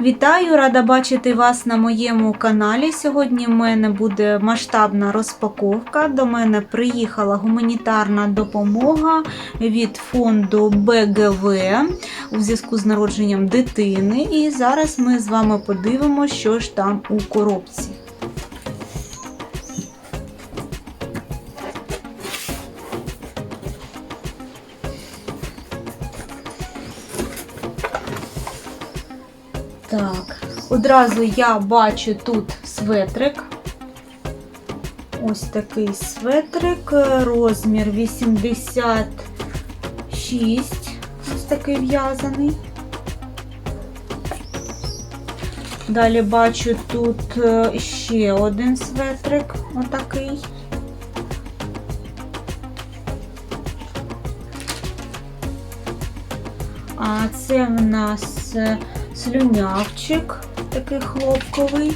Вітаю, рада бачити вас на моєму каналі. Сьогодні в мене буде масштабна розпаковка. До мене приїхала гуманітарна допомога від фонду БГВ у зв'язку з народженням дитини. І зараз ми з вами подивимося, що ж там у коробці. Так, одразу я бачу тут светрик. Ось такий светрик, розмір 86, ось такий в'язаний. Далі бачу тут е, ще один светрик, отакий. А це в нас е, слюнявчик, такий хлопковий.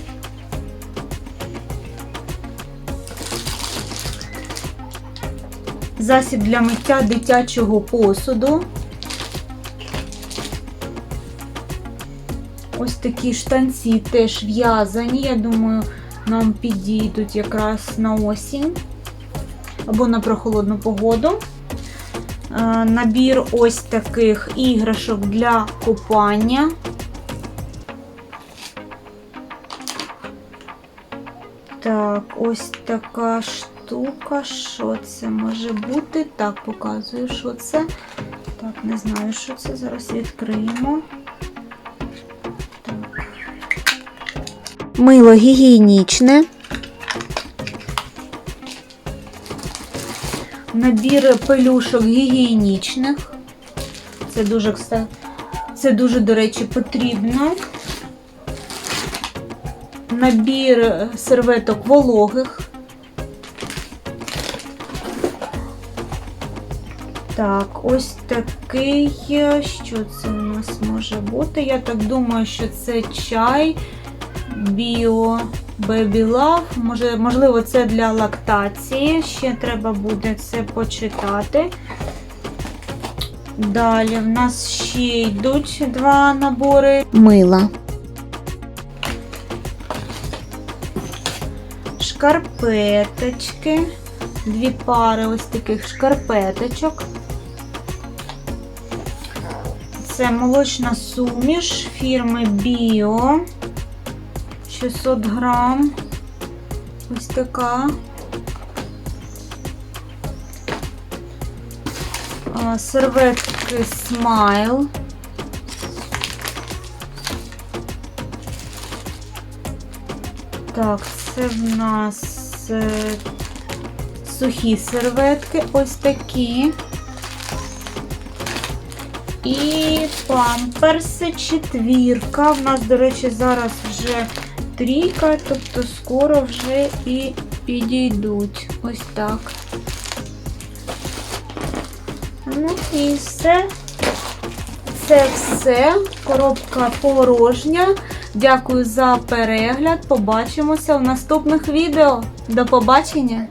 Засіб для миття дитячого посуду. Ось такі штанці теж в'язані. Я думаю, нам підійдуть якраз на осінь або на прохолодну погоду. Е, Набір ось таких іграшок для купання. Так, ось така штука. Що це може бути? Так, показую, що це. Так, не знаю, що це. Зараз відкриємо. Так. Мило гігієнічне, Набір пелюшок гігієнічних. Це дуже, це дуже, до речі, потрібно. Набір серветок вологих. Так, ось такий. Що це у нас може бути? Я так думаю, що це чай Bio Baby Love. Може, можливо, це для лактації. Ще треба буде це почитати. Далі в нас ще йдуть два набори. мила, Шкарпеточки. Дві пари ось таких шкарпеточок. Це молочна суміш фірми Bio. 600 грам. Ось така. Серветки Smile. Так, це в нас е, сухі серветки, ось такі. І памперси четвірка. В нас, до речі, зараз вже трійка, тобто скоро вже і підійдуть. Ось так. Ну і все. Це все. Коробка порожня. Дякую за перегляд. Побачимося в наступних відео. До побачення!